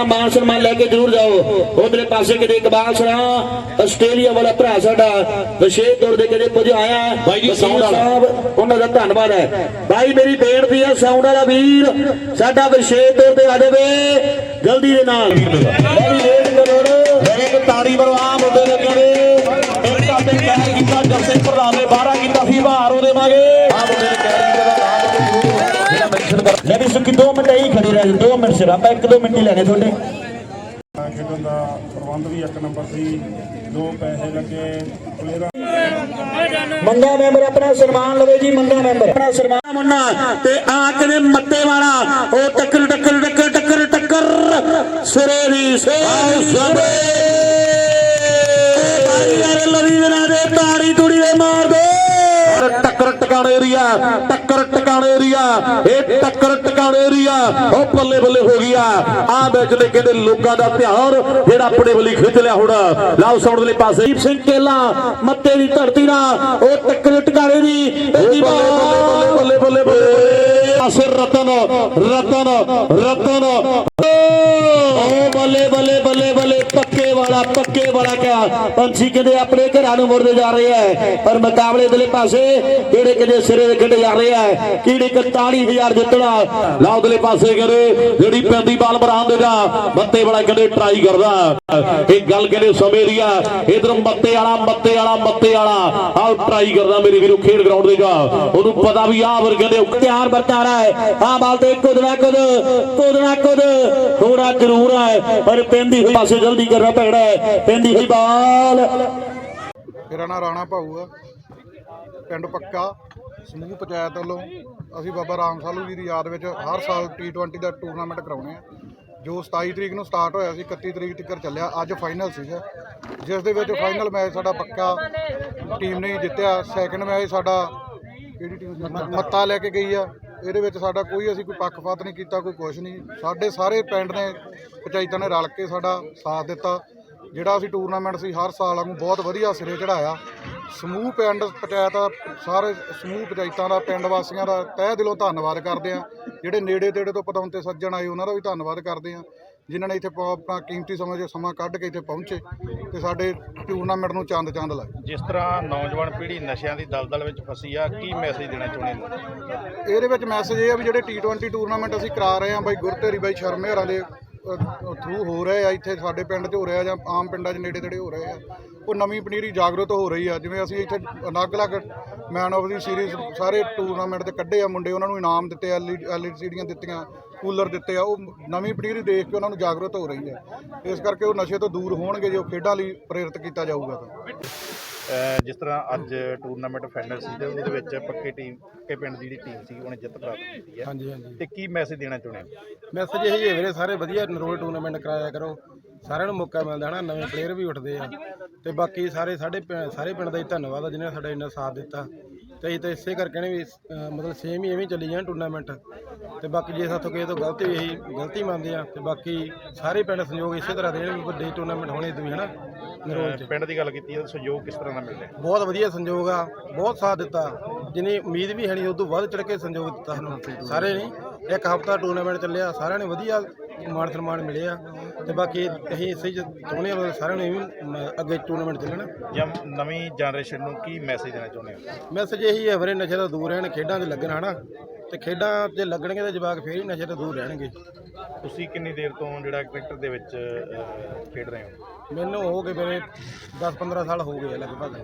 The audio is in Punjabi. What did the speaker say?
ਆਪਣਾ ਮਾਨ ਸਨਮਾਨ ਲੈ ਕੇ ਜ਼ਰੂਰ ਜਾਓ। ਉਧਰੇ ਪਾਸੇ ਕਿਤੇ ਇਕਬਾਲ ਸਰਾ ਆਸਟ੍ਰੇਲੀਆ ਵਾਲਾ ਭਰਾ ਸਾਡਾ ਵਿਸ਼ੇਸ਼ ਤੌਰ ਤੇ ਕਿਤੇ ਪੁੱਜ ਆਇਆ। ਬਾਈ ਜੀ, ਸਾਊਂਡ ਵਾਲਾ। ਸਾਹਿਬ ਉਹਨਾਂ ਦਾ ਧੰਨਵਾਦ ਹੈ। ਭਾਈ ਮੇਰੀ ਬੇਨਤੀ ਹੈ ਸਾਊਂਡ ਵਾਲਾ ਵੀਰ ਸਾਡਾ ਵਿਸ਼ੇਸ਼ ਤੌਰ ਤੇ ਆ ਜਾਵੇ। ਜਲਦੀ ਦੇ ਨਾਲ। ਬੜੀ ਵੇਟ ਕਰੋ ਇੱਕ ਤਾੜੀ ਮਰੋ ਵੀ ਸੁੱਕੀ 2 ਮਿੰਟ ਹੀ ਖੜੀ ਰਹਿ 2 ਮਿੰਟ ਸਿਰ ਆਪਾਂ 1-2 ਮਿੰਟ ਹੀ ਲੈਣੇ ਤੁਹਾਡੇ। ਖੇਡਣ ਦਾ ਪ੍ਰਬੰਧ ਵੀ ਇੱਕ ਨੰਬਰ ਸੀ ਦੋ ਪੈਸੇ ਲੱਗੇ ਪਲੇਅਰਾਂ ਮੰਗਾ ਮੈਂਬਰ ਆਪਣਾ ਸਨਮਾਨ ਲਵੇ ਜੀ ਮੰਗਾ ਮੈਂਬਰ। ਆਪਣਾ ਸਨਮਾਨ ਮੁੰਨਾ ਤੇ ਆ ਕੇ ਮੱਤੇ ਵਾਲਾ ਉਹ ਟੱਕਰ ਟੱਕਰ ਟੱਕਰ ਟੱਕਰ ਟੱਕਰ ਸਿਰੇ ਦੀ ਸਵੇ ਟਿਕਾਣੇ ਏਰੀਆ, ਟੱਕਰ ਟਿਕਾਣੇ ਏਰੀਆ, ਇਹ ਟੱਕਰ ਟਿਕਾਣੇ ਏਰੀਆ, ਉਹ ਬੱਲੇ ਬੱਲੇ ਹੋ ਗਿਆ ਆ। ਮੈਚ ਦੇ ਕਹਿੰਦੇ ਲੋਕਾਂ ਦਾ ਧਿਆਨ ਜਿਹੜਾ ਆਪਣੇ ਵੱਲੀ ਖਿੱਚ ਲਿਆ ਹੁਣ। ਲਾਓ ਸਾਊਂਡ ਦੇ ਪਾਸੇ। ਦੀਪ ਸਿੰਘ ਕੇਲਾ, ਮੱਤੇ ਦੀ ਧਰਤੀ ਨਾਲ ਉਹ ਟੱਕਰ ਟਿਕਾਣੇ ਦੀ ਬੱਲੇ ਬੱਲੇ ਬੱਲੇ ਪਾਸੇ ਰਤਨ ਰਤਨ ਰਤਨ। ਓ ਬੱਲੇ ਬੱਲੇ ਬੱਲੇ ਬੱਲੇ ਵਾਲਾ, ਪੱਕੇ ਵਾਲਾ ਕਿਆ? ਪੰਛੀ ਕਹਿੰਦੇ ਆਪਣੇ ਘਰਾਂ ਨੂੰ ਮੁੜਦੇ ਜਾ ਰਹੇ ਹੈ ਪਰ ਮੁਕਾਬਲੇ ਦੇ ਪਾਸੇ ਕਿਹੜੇ ਕਿਤੇ ਸਿਰੇ ਦੇ ਖੇਡੇ ਜਾ ਰਹੇ ਹੈ ਕਿਹੜੇ 41000 ਜਿੱਤਣਾ? ਲਾਓ ਦਲੇ ਪਾਸੇ ਕਰੇ ਜਿਹੜੀ ਪੈਂਦੀ ਬਾਲ ਬਰਾਨ ਦੇਗਾ ਮੱਤੇ ਵਾਲਾ ਕਹਿੰਦੇ ਟਰਾਈ ਕਰਦਾ। ਇਹ ਗੱਲ ਕਹਿੰਦੇ ਸਮੇਂ ਦੀ ਆ ਇਧਰ ਮੱਤੇ ਵਾਲਾ ਮੱਤੇ ਵਾਲਾ ਮੱਤੇ ਵਾਲਾ। ਆਹ ਟਰਾਈ ਕਰਦਾ ਮੇਰੇ ਵੀਰੋ ਖੇਡ ਗਰਾਊਂਡ ਦੇਗਾ ਉਹਨੂੰ ਪਤਾ ਵੀ ਆਹ ਵਰ ਕਹਿੰਦੇ ਤਿਆਰ ਬਰਕਰਾਰ ਹੈ ਆ ਬਾਲ ਤੇ ਕੁਦਣਾ ਕੁਦ ਕੁਦਣਾ ਕੁਦ। ਥੋੜਾ ਜ਼ਰੂਰ ਹੈ ਪਰ ਪੈਂਦੀ ਹੋਈ ਪਾਸੇ ਜਲਦੀ ਕਰਨਾ ਪੈ ਪੈਣਾ ਹੈ ਪੈਂਦੀ ਹੋਈ ਮੇਰਾ ਨਾਮ ਰਾਣਾ ਭਾਊ ਆ। ਪਿੰਡ ਪੱਕਾ, ਸਮੂਹ ਪੰਚਾਇਤ ਵੱਲੋਂ ਅਸੀਂ ਬਾਬਾ ਰਾਮ ਸਾਲੂ ਜੀ ਦੀ ਯਾਦ ਵਿੱਚ ਹਰ ਸਾਲ T20 ਦਾ ਟੂਰਨਾਮੈਂਟ ਕਰਾਉਣੇ ਆ। ਜੋ 27 ਤਰੀਕ ਨੂੰ ਸਟਾਰਟ ਹੋਇਆ ਸੀ 31 ਤਰੀਕ ਤੱਕ ਚੱਲਿਆ, ਅੱਜ ਫਾਈਨਲ ਸੀਗਾ। ਜਿਸ ਦੇ ਵਿੱਚ ਫਾਈਨਲ ਮੈਚ ਸਾਡਾ ਪੱਕਾ ਟੀਮ ਨੇ ਜਿੱਤਿਆ। ਸੈਕੰਡ ਮੈਚ ਸਾਡਾ ਕਿਹੜੀ ਟੀਮ ਮੱਤਾ ਲੈ ਕੇ ਗਈ ਆ। ਇਹਦੇ ਵਿੱਚ ਸਾਡਾ ਕੋਈ ਅਸੀਂ ਕੋਈ ਪੱਖਪਾਤ ਨਹੀਂ ਕੀਤਾ, ਕੋਈ ਕੁਝ ਨਹੀਂ। ਸਾਡੇ ਸਾਰੇ ਪਿੰਡ ਨੇ ਪੰਚਾਇਤਾਂ ਨੇ ਰਲ ਕੇ ਸਾਡਾ ਸਾਥ ਦਿੱਤਾ। ਜਿਹੜਾ ਅਸੀਂ ਟੂਰਨਾਮੈਂਟ ਸੀ, ਹਰ ਸਾਲ ਵਾਂਗੂ ਬਹੁਤ ਵਧੀਆ ਸਿਰੇ ਚੜਾਇਆ ਸਮੂਹ ਪਿੰਡ, ਪੰਚਾਇਤ ਸਾਰੇ ਸਮੂਹ ਪੰਚਾਇਤਾਂ ਦਾ, ਪਿੰਡ ਵਾਸੀਆਂ ਦਾ ਤਹਿ ਦਿਲੋਂ ਧੰਨਵਾਦ ਕਰਦੇ ਆ। ਜਿਹੜੇ ਨੇੜੇ ਤੇੜੇ ਤੋਂ ਪਤਵੰਤੇ ਸੱਜਣ ਆਏ, ਉਹਨਾਂ ਦਾ ਵੀ ਧੰਨਵਾਦ ਕਰਦੇ ਆ। ਜਿਨ੍ਹਾਂ ਨੇ ਇੱਥੇ ਪ- ਆਪਣਾ ਕੀਮਤੀ ਸਮਾਂ ਜੋ ਸਮਾਂ ਕੱਢ ਕੇ ਇੱਥੇ ਪਹੁੰਚੇ ਤੇ ਸਾਡੇ ਟੂਰਨਾਮੈਂਟ ਨੂੰ ਚੰਦ ਚੰਦ ਲਾਏ। ਜਿਸ ਤਰ੍ਹਾਂ ਨੌਜਵਾਨ ਪੀੜ੍ਹੀ ਨਸ਼ਿਆਂ ਦੀ ਦਲਦਲ ਵਿੱਚ ਫਸੀ ਆ ਕੀ ਮੈਸੇਜ ਦੇਣਾ ਚਾਹੁੰਦੇ ਨੇ? ਇਹਦੇ ਵਿੱਚ ਮੈਸੇਜ ਇਹ ਆ ਵੀ ਜਿਹੜੇ T20 ਟੂਰਨਾਮੈਂਟ ਅਸੀਂ ਕਰਾ ਰਹੇ ਆ ਬਾਈ ਗੁਰਤੇਰੀ ਬਾਈ ਸ਼ਰਮੇ ਹੋਰਾਂ ਦੇ ਥਰੂ ਹੋ ਰਹੇ ਆ, ਇੱਥੇ ਸਾਡੇ ਪਿੰਡ 'ਚ ਹੋ ਰਿਹਾ ਜਾਂ ਆਮ ਪਿੰਡਾਂ 'ਚ ਨੇੜੇ ਤੇੜੇ ਹੋ ਰਹੇ ਆ, ਉਹ ਨਵੀਂ ਪਨੀਰੀ ਜਾਗਰੂਕ ਹੋ ਰਹੀ ਆ, ਜਿਵੇਂ ਅਸੀਂ ਇੱਥੇ ਅਲੱਗ-ਅਲੱਗ ਮੈਨ ਆਫ ਦੀ ਸੀਰੀਜ਼ ਸਾਰੇ ਟੂਰਨਾਮੈਂਟ ਤੇ ਕੱਢੇ ਆ ਮੁੰਡੇ, ਉਹਨਾਂ ਨੂੰ ਇਨਾਮ ਦਿੱਤੇ ਐਲਈਡੀਆਂ ਦਿੱਤੀਆਂ, ਕੂਲਰ ਦਿੱਤੇ ਆ, ਉਹ ਨਵੀਂ ਪਨੀਰੀ ਦੇਖ ਕੇ ਉਹਨਾਂ ਨੂੰ ਜਾਗਰੂਕ ਹੋ ਰਹੀ ਆ, ਇਸ ਕਰਕੇ ਉਹ ਨਸ਼ੇ ਤੋਂ ਦੂਰ ਹੋਣਗੇ ਜੇ ਉਹ ਖੇਡਾਂ ਲਈ ਪ੍ਰੇਰਿਤ ਕੀਤਾ ਜਾਊਗਾ ਤਾਂ। ਜਿਸ ਤਰ੍ਹਾਂ ਅੱਜ ਟੂਰਨਾਮੈਂਟ ਫਾਈਨਲ ਸੀ ਤੇ ਉਹਦੇ ਵਿੱਚ ਪੱਕੇ ਟੀਮ ਪੱਕੇ ਪਿੰਡ ਦੀ ਜਿਹੜੀ ਟੀਮ ਸੀ ਉਹਨੇ ਜਿੱਤ ਪ੍ਰਾਪਤ ਕੀਤੀ ਹੈ। ਹਾਂਜੀ ਹਾਂਜੀ। ਤੇ ਕੀ ਮੈਸੇਜ ਦੇਣਾ ਚਾਹੁੰਦੇ ਹੋ? ਮੈਸੇਜ ਇਹ ਹੀ ਹੈ ਵੀਰੇ ਸਾਰੇ ਵਧੀਆ ਨਰੋਲ ਟੂਰਨਾਮੈਂਟ ਕਰਾਇਆ ਕਰੋ। ਸਾਰਿਆਂ ਨੂੰ ਮੌਕਾ ਮਿਲਦਾ ਹੈ ਨਾ ਨਵੇਂ ਪਲੇਅਰ ਵੀ ਉੱਠਦੇ ਆ। ਤੇ ਬਾਕੀ ਸਾਰੇ ਸਾਡੇ ਪਿੰ- ਸਾਰੇ ਪਿੰਡ ਦਾ ਹੀ ਧੰਨਵਾਦ ਆ ਜਿਹਨੇ ਸਾਡਾ ਇੰਨਾ ਸਾਥ ਦਿੱਤਾ। ਤੇ ਅਸੀਂ ਤਾਂ ਇਸੇ ਕਰਕੇ ਨੇ ਵੀ ਅਹ, ਮਤਲਬ ਸੇਮ ਹੀ ਐਵੇਂ ਚੱਲੀ ਜਾਣ ਟੂਰਨਾਮੈਂਟ ਤੇ ਬਾਕੀ ਜੇ ਸਾਥੋਂ ਕਿਸੇ ਤੋਂ ਗਲਤੀ ਹੋਈ ਅਸੀਂ ਗਲਤੀ ਮੰਨਦੇ ਆ ਤੇ ਬਾਕੀ ਸਾਰੇ ਪਿੰਡ ਸੰਯੋਗ ਇਸੇ ਤਰ੍ਹਾਂ ਦੇਣ ਵੀ ਵੱਡੇ ਟੂਰਨਾਮੈਂਟ ਹੋਣੇ ਤੁਸੀਂ ਹਨਾ? ਨਰੋਲ 'ਚ। ਅਹ ਪਿੰਡ ਦੀ ਗੱਲ ਕੀਤੀ ਹੈ ਸਹਿਯੋਗ ਕਿਸ ਤਰ੍ਹਾਂ ਦਾ ਮਿਲ ਰਿਹਾ ਬਹੁਤ ਵਧੀਆ ਸੰਯੋਗ ਆ ਬਹੁਤ ਸਾਥ ਦਿੱਤਾ। ਜਿਨੀ ਉਮੀਦ ਵੀ ਹੈ ਨਹੀਂ ਉਦੋਂ ਵੱਧ ਚੜ ਕੇ ਸੰਯੋਗ ਦਿੱਤਾ ਸਾਨੂੰ। ਸਾਰੇ ਨੇ ਇੱਕ ਹਫਤਾ ਟੂਰਨਾਮੈਂਟ ਚੱਲਿਆ ਸਾਰਿਆਂ ਨੇ ਵਧੀਆ ਮਾਣ ਸਨਮਾਨ ਮਿਲੇ ਆ ਤੇ ਬਾਕੀ ਅਸੀਂ ਇਸੇ ਚਾਹੁੰਦੇ ਹਾਂ ਵੀ ਸਾਰਿਆਂ ਨੂੰ ਮ- ਅੱਗੇ ਟੂਰਨਾਮੈਂਟ ਚੱਲਣ। ਜਾਂ ਨਵੀਂ ਜਨਰੇਸ਼ਨ ਨੂੰ ਕੀ ਮੈਸੇਜ ਦੇਣਾ ਚਾਹੁੰਦੇ ਹੋ? ਮੈਸੇਜ ਇਹੀ ਹੈ ਵੀਰੇ ਨਸ਼ੇ ਤੋਂ ਦੂਰ ਰਹਿਣ ਖੇਡਾਂ 'ਚ ਲੱਗਣ ਹਨਾ। ਤੇ ਖੇਡਾਂ 'ਚ ਲੱਗਣਗੇ ਤਾਂ ਜਵਾਕ ਫੇਰ ਹੀ ਨਸ਼ੇ ਤੋਂ ਦੂਰ ਰਹਿਣਗੇ। ਤੁਸੀਂ ਕਿੰਨੀ ਦੇਰ ਤੋਂ ਜਿਹੜਾ ਕ੍ਰਿਕਟ ਦੇ ਵਿੱਚ ਅਹ, ਖੇਡ ਰਹੇ ਹੋ? ਮੈਨੂੰ ਹੋ ਗਏ ਮੇਰੇ 10 15 ਸਾਲ ਹੋ ਗਏ ਆ ਲਗਭਗ।